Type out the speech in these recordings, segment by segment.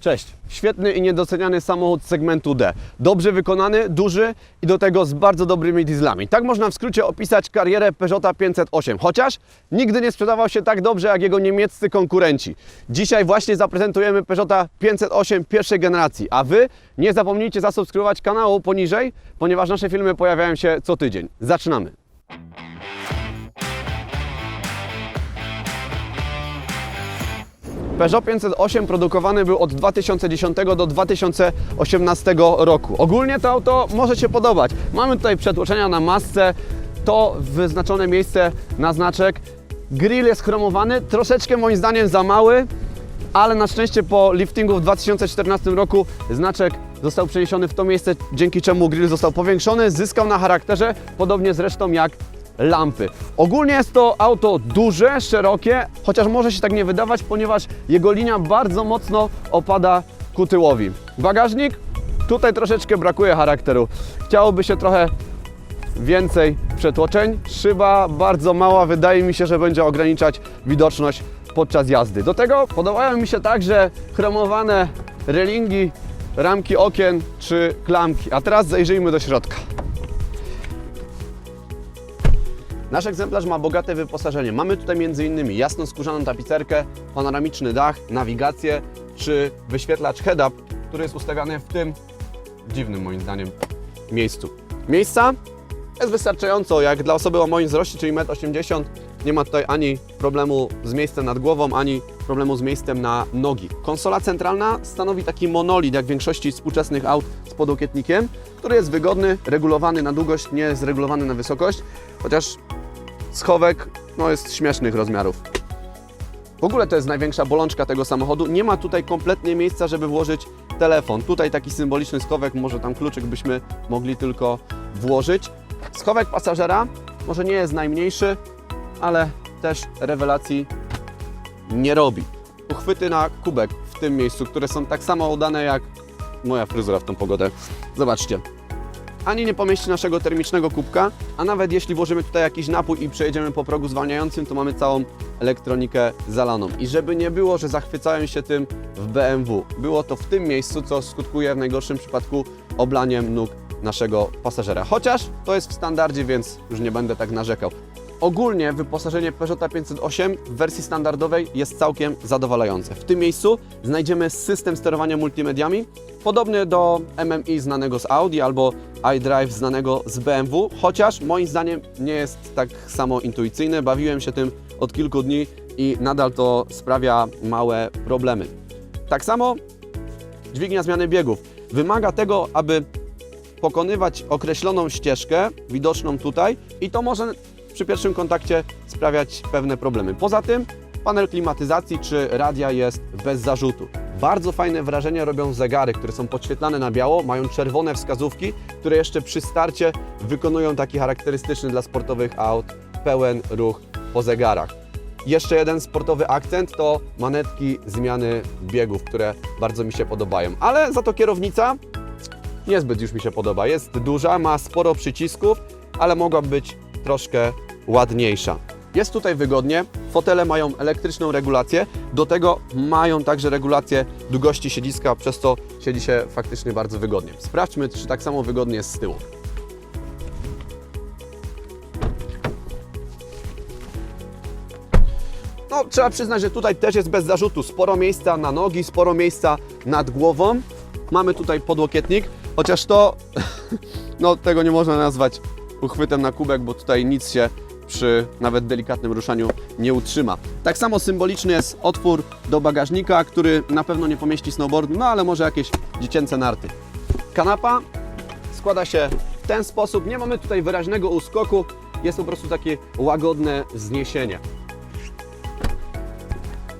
Cześć. Świetny i niedoceniany samochód segmentu D. Dobrze wykonany, duży i do tego z bardzo dobrymi dieslami. Tak można w skrócie opisać karierę Peugeota 508, chociaż nigdy nie sprzedawał się tak dobrze jak jego niemieccy konkurenci. Dzisiaj właśnie zaprezentujemy Peugeota 508 pierwszej generacji, a Wy nie zapomnijcie zasubskrybować kanału poniżej, ponieważ nasze filmy pojawiają się co tydzień. Zaczynamy. Peugeot 508 produkowany był od 2010 do 2018 roku. Ogólnie to auto może się podobać. Mamy tutaj przetłoczenia na masce, to wyznaczone miejsce na znaczek. Grill jest chromowany, troszeczkę moim zdaniem za mały, ale na szczęście po liftingu w 2014 roku znaczek został przeniesiony w to miejsce, dzięki czemu grill został powiększony, zyskał na charakterze, podobnie zresztą jak lampy. Ogólnie jest to auto duże, szerokie, chociaż może się tak nie wydawać, ponieważ jego linia bardzo mocno opada ku tyłowi. Bagażnik? Tutaj troszeczkę brakuje charakteru. Chciałoby się trochę więcej przetłoczeń. Szyba bardzo mała, wydaje mi się, że będzie ograniczać widoczność podczas jazdy. Do tego podobają mi się także chromowane relingi, ramki okien czy klamki. A teraz zajrzyjmy do środka. Nasz egzemplarz ma bogate wyposażenie. Mamy tutaj m.in. jasno skórzaną tapicerkę, panoramiczny dach, nawigację czy wyświetlacz head-up, który jest ustawiany w tym dziwnym moim zdaniem miejscu. Miejsca jest wystarczająco, jak dla osoby o moim wzroście, czyli 1,80 m. Nie ma tutaj ani problemu z miejscem nad głową, ani problemu z miejscem na nogi. Konsola centralna stanowi taki monolit, jak w większości współczesnych aut z podłokietnikiem, który jest wygodny, regulowany na długość, nie jest regulowany na wysokość, chociaż schowek no, jest śmiesznych rozmiarów. W ogóle to jest największa bolączka tego samochodu. Nie ma tutaj kompletnie miejsca, żeby włożyć telefon. Tutaj taki symboliczny schowek, może tam kluczyk byśmy mogli tylko włożyć. Schowek pasażera może nie jest najmniejszy, ale też rewelacji nie robi. Uchwyty na kubek w tym miejscu, które są tak samo udane jak moja fryzura w tą pogodę. Zobaczcie. Ani nie pomieści naszego termicznego kubka, a nawet jeśli włożymy tutaj jakiś napój i przejedziemy po progu zwalniającym, to mamy całą elektronikę zalaną. I żeby nie było, że zachwycałem się tym w BMW. Było to w tym miejscu, co skutkuje w najgorszym przypadku oblaniem nóg naszego pasażera. Chociaż to jest w standardzie, więc już nie będę tak narzekał. Ogólnie wyposażenie Peugeota 508 w wersji standardowej jest całkiem zadowalające. W tym miejscu znajdziemy system sterowania multimediami, podobny do MMI znanego z Audi albo iDrive znanego z BMW, chociaż moim zdaniem nie jest tak samo intuicyjny. Bawiłem się tym od kilku dni i nadal to sprawia małe problemy. Tak samo dźwignia zmiany biegów wymaga tego, aby pokonywać określoną ścieżkę, widoczną tutaj, i to może przy pierwszym kontakcie sprawiać pewne problemy. Poza tym panel klimatyzacji czy radia jest bez zarzutu. Bardzo fajne wrażenie robią zegary, które są podświetlane na biało, mają czerwone wskazówki, które jeszcze przy starcie wykonują taki charakterystyczny dla sportowych aut pełen ruch po zegarach. Jeszcze jeden sportowy akcent to manetki zmiany biegów, które bardzo mi się podobają. Ale za to kierownica niezbyt już mi się podoba. Jest duża, ma sporo przycisków, ale mogłaby być troszkę ładniejsza. Jest tutaj wygodnie, fotele mają elektryczną regulację, do tego mają także regulację długości siedziska, przez co siedzi się faktycznie bardzo wygodnie. Sprawdźmy, czy tak samo wygodnie jest z tyłu. No, trzeba przyznać, że tutaj też jest bez zarzutu. Sporo miejsca na nogi, sporo miejsca nad głową. Mamy tutaj podłokietnik, chociaż to, no tego nie można nazwać uchwytem na kubek, bo tutaj nic się przy nawet delikatnym ruszaniu nie utrzyma. Tak samo symboliczny jest otwór do bagażnika, który na pewno nie pomieści snowboardu, no ale może jakieś dziecięce narty. Kanapa składa się w ten sposób. Nie mamy tutaj wyraźnego uskoku, jest po prostu takie łagodne zniesienie.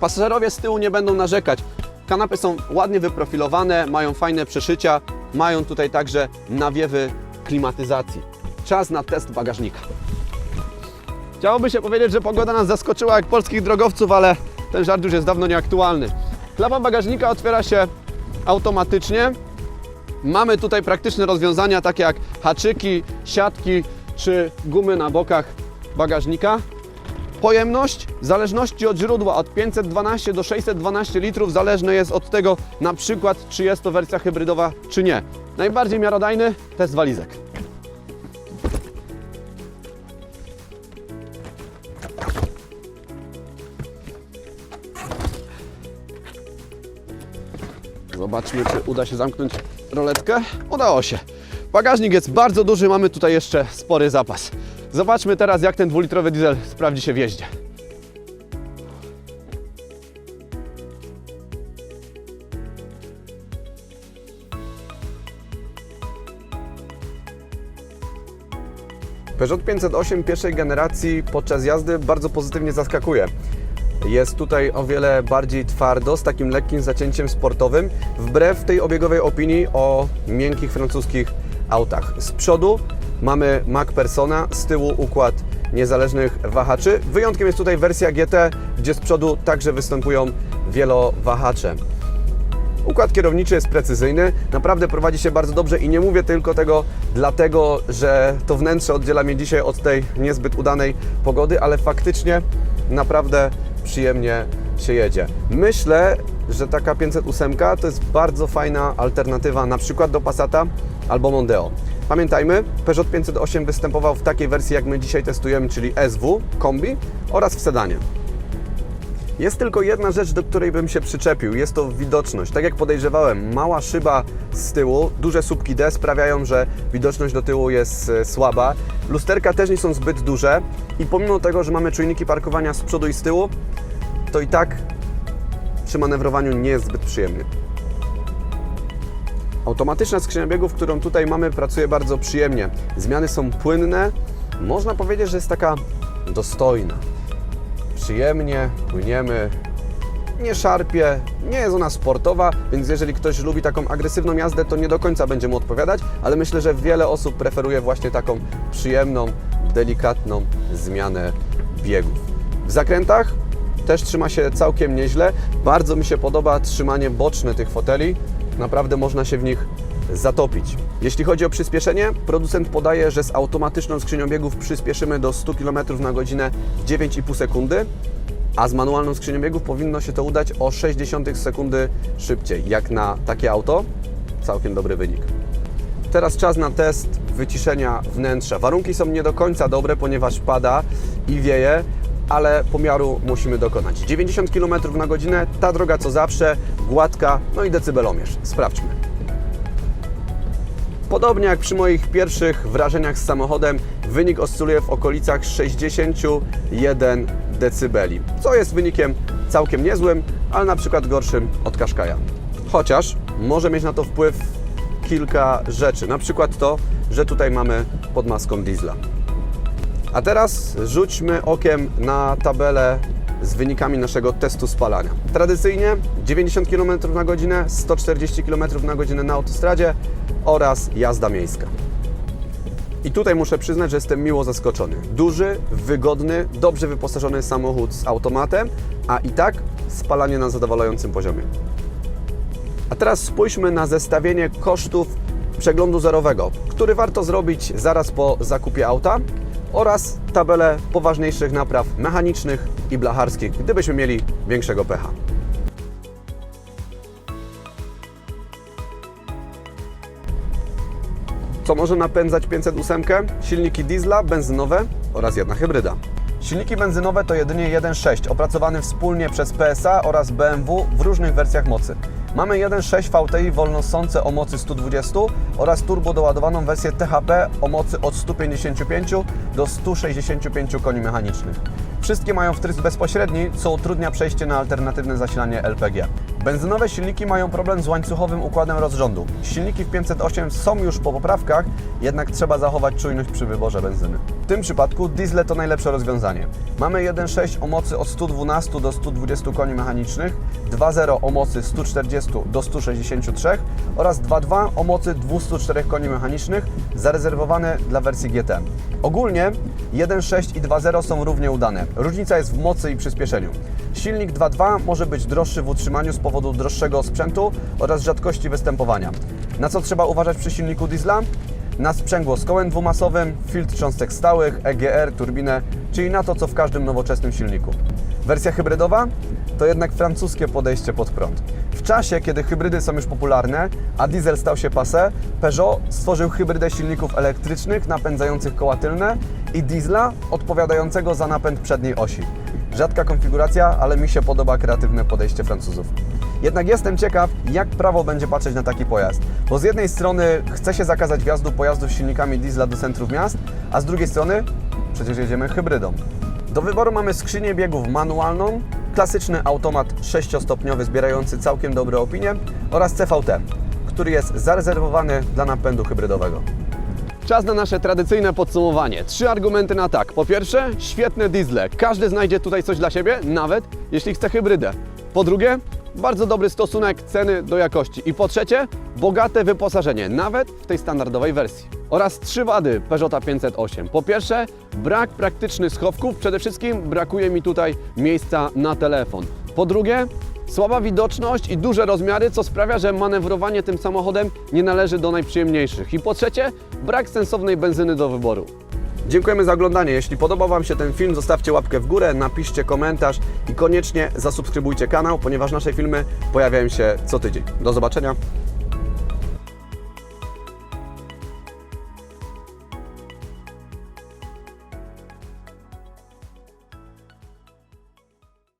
Pasażerowie z tyłu nie będą narzekać. Kanapy są ładnie wyprofilowane, mają fajne przeszycia, mają tutaj także nawiewy klimatyzacji. Czas na test bagażnika. Chciałoby się powiedzieć, że pogoda nas zaskoczyła jak polskich drogowców, ale ten żart już jest dawno nieaktualny. Klapa bagażnika otwiera się automatycznie. Mamy tutaj praktyczne rozwiązania takie jak haczyki, siatki czy gumy na bokach bagażnika. Pojemność w zależności od źródła od 512 do 612 litrów zależne jest od tego na przykład czy jest to wersja hybrydowa czy nie. Najbardziej miarodajny test walizek. Zobaczmy, czy uda się zamknąć roletkę. Udało się. Bagażnik jest bardzo duży, mamy tutaj jeszcze spory zapas. Zobaczmy teraz, jak ten dwulitrowy diesel sprawdzi się w jeździe. Peugeot 508 pierwszej generacji podczas jazdy bardzo pozytywnie zaskakuje. Jest tutaj o wiele bardziej twardo, z takim lekkim zacięciem sportowym, wbrew tej obiegowej opinii o miękkich francuskich autach. Z przodu mamy Mac Persona, z tyłu układ niezależnych wahaczy. Wyjątkiem jest tutaj wersja GT, gdzie z przodu także występują wielowahacze. Układ kierowniczy jest precyzyjny, naprawdę prowadzi się bardzo dobrze i nie mówię tylko tego dlatego, że to wnętrze oddziela mnie dzisiaj od tej niezbyt udanej pogody, ale faktycznie naprawdę przyjemnie się jedzie. Myślę, że taka 508 to jest bardzo fajna alternatywa na przykład do Passata albo Mondeo. Pamiętajmy, Peugeot 508 występował w takiej wersji, jak my dzisiaj testujemy, czyli SW, kombi oraz w sedanie. Jest tylko jedna rzecz, do której bym się przyczepił. Jest to widoczność. Tak jak podejrzewałem, mała szyba z tyłu, duże słupki D sprawiają, że widoczność do tyłu jest e, słaba. Lusterka też nie są zbyt duże i pomimo tego, że mamy czujniki parkowania z przodu i z tyłu, to i tak przy manewrowaniu nie jest zbyt przyjemny. Automatyczna skrzynia biegów, którą tutaj mamy, pracuje bardzo przyjemnie. Zmiany są płynne. Można powiedzieć, że jest taka dostojna przyjemnie, płyniemy, nie szarpie, nie jest ona sportowa, więc jeżeli ktoś lubi taką agresywną jazdę, to nie do końca będzie mu odpowiadać, ale myślę, że wiele osób preferuje właśnie taką przyjemną, delikatną zmianę biegów. W zakrętach też trzyma się całkiem nieźle. Bardzo mi się podoba trzymanie boczne tych foteli. Naprawdę można się w nich zatopić. Jeśli chodzi o przyspieszenie, producent podaje, że z automatyczną skrzynią biegów przyspieszymy do 100 km na godzinę w 9,5 sekundy, a z manualną skrzynią biegów powinno się to udać o 0,6 sekundy szybciej. Jak na takie auto, całkiem dobry wynik. Teraz czas na test wyciszenia wnętrza. Warunki są nie do końca dobre, ponieważ pada i wieje, ale pomiaru musimy dokonać. 90 km na godzinę, ta droga co zawsze, gładka, no i decybelomierz. Sprawdźmy. Podobnie jak przy moich pierwszych wrażeniach z samochodem, wynik oscyluje w okolicach 61 dB, co jest wynikiem całkiem niezłym, ale na przykład gorszym od Qashqai'a. Chociaż może mieć na to wpływ kilka rzeczy, na przykład to, że tutaj mamy pod maską diesla. A teraz rzućmy okiem na tabelę z wynikami naszego testu spalania. Tradycyjnie 90 km na godzinę, 140 km na godzinę na autostradzie oraz jazda miejska. I tutaj muszę przyznać, że jestem miło zaskoczony. Duży, wygodny, dobrze wyposażony samochód z automatem, a i tak spalanie na zadowalającym poziomie. A teraz spójrzmy na zestawienie kosztów przeglądu zerowego, który warto zrobić zaraz po zakupie auta oraz tabelę poważniejszych napraw mechanicznych i blacharskich, gdybyśmy mieli większego pecha. Co może napędzać 508? Silniki diesla, benzynowe oraz jedna hybryda. Silniki benzynowe to jedynie 1.6, opracowany wspólnie przez PSA oraz BMW w różnych wersjach mocy. Mamy 1.6 VTI wolnosące o mocy 120 oraz turbo doładowaną wersję THP o mocy od 155 do 165 koni mechanicznych. Wszystkie mają wtrysk bezpośredni, co utrudnia przejście na alternatywne zasilanie LPG. Benzynowe silniki mają problem z łańcuchowym układem rozrządu. Silniki w 508 są już po poprawkach, jednak trzeba zachować czujność przy wyborze benzyny. W tym przypadku diesle to najlepsze rozwiązanie. Mamy 1.6 o mocy od 112 do 120 koni mechanicznych, 2.0 o mocy 140 do 163 oraz 2.2 o mocy 204 koni mechanicznych, zarezerwowane dla wersji GT. Ogólnie 1.6 i 2.0 są równie udane. Różnica jest w mocy i przyspieszeniu. Silnik 2.2 może być droższy w utrzymaniu z powodu droższego sprzętu oraz rzadkości występowania. Na co trzeba uważać przy silniku diesla? Na sprzęgło z kołem dwumasowym, filtr cząstek stałych, EGR, turbinę czyli na to, co w każdym nowoczesnym silniku. Wersja hybrydowa to jednak francuskie podejście pod prąd. W czasie, kiedy hybrydy są już popularne, a diesel stał się passé, Peugeot stworzył hybrydę silników elektrycznych napędzających koła tylne i diesla odpowiadającego za napęd przedniej osi. Rzadka konfiguracja, ale mi się podoba kreatywne podejście Francuzów. Jednak jestem ciekaw, jak prawo będzie patrzeć na taki pojazd. Bo z jednej strony chce się zakazać wjazdu pojazdów z silnikami diesla do centrów miast, a z drugiej strony przecież jedziemy hybrydą. Do wyboru mamy skrzynię biegów manualną, klasyczny automat 6-stopniowy zbierający całkiem dobre opinie oraz CVT, który jest zarezerwowany dla napędu hybrydowego. Czas na nasze tradycyjne podsumowanie. Trzy argumenty na tak. Po pierwsze, świetne diesle. Każdy znajdzie tutaj coś dla siebie, nawet jeśli chce hybrydę. Po drugie, bardzo dobry stosunek ceny do jakości. I po trzecie, bogate wyposażenie, nawet w tej standardowej wersji. Oraz trzy wady Peugeota 508. Po pierwsze, brak praktycznych schowków. Przede wszystkim brakuje mi tutaj miejsca na telefon. Po drugie, Słaba widoczność i duże rozmiary, co sprawia, że manewrowanie tym samochodem nie należy do najprzyjemniejszych. I po trzecie, brak sensownej benzyny do wyboru. Dziękujemy za oglądanie. Jeśli podobał Wam się ten film, zostawcie łapkę w górę, napiszcie komentarz i koniecznie zasubskrybujcie kanał, ponieważ nasze filmy pojawiają się co tydzień. Do zobaczenia.